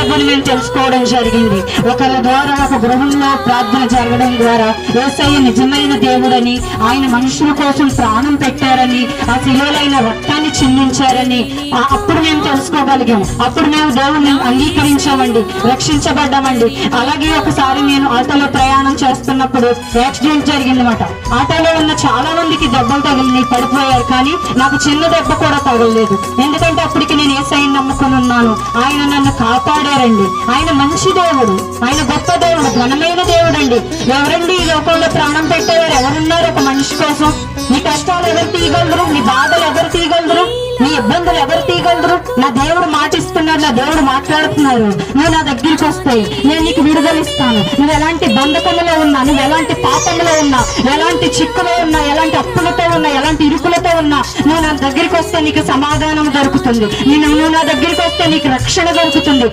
ప్రభుని మేము తెలుసుకోవడం జరిగింది. ఒకరి ద్వారా ఒక గృహంలో ప్రార్థన జరగడం ద్వారా ఏసయ్య నిజమైన దేవుడని ఆయన మనుషుల కోసం ప్రాణం పెట్టారని ఆ శిలువలైన రక్తాన్ని చిందించారని అప్పుడు మేము తెలుసుకోగలిగాం. అప్పుడు మేము దేవుణ్ణి అంగీకరించామండి రక్షించబడ్డామండి. అలాగే ఒకసారి నేను ఆటోలో ప్రయాణం చేస్తున్నప్పుడు యాక్సిడెంట్ జరిగిందన్నమాట. ఆటోలో ఉన్న చాలా మందికి దెబ్బలు తగిలినాయి పడిపోయారు కానీ నాకు చిన్న దెబ్బ కూడా తగలలేదు. ఎందుకంటే అప్పుడు ఏసైని నమ్ముకుని ఉన్నాను. ఆయన నన్ను కాపాడారండి. ఆయన మంచి దేవుడు. ఆయన గొప్ప దేవుడు ఘనమైన దేవుడు అండి ఎవరండి ఈ లోకంలో ప్రాణం పెట్టేవారు? ఎవరున్నారు ఒక మనిషి కోసం? నీ కష్టాలు ఎవరు తీయగలరు? నీ బాధలు ఎవరు తీయగలరు? నీ ఇబ్బందులు ఎవరు తీయగలరు? నా దేవుడు మాటిస్తున్నారు నా దేవుడు మాట్లాడుతున్నారు. నువ్వు నా దగ్గరికి వస్తే నేను నీకు విడుదలిస్తాను నువ్వు ఎలాంటి బంధకంలో ఉన్నా నువ్వు ఎలాంటి పాపంలో ఉన్నా ఎలాంటి చిక్కులో ఉన్నా ఎలాంటి నువ్వు నా దగ్గరికి వస్తే నీకు సమాధానం దొరుకుతుంది. నేను నువ్వు నా దగ్గరికి వస్తే నీకు రక్షణ దొరుకుతుంది.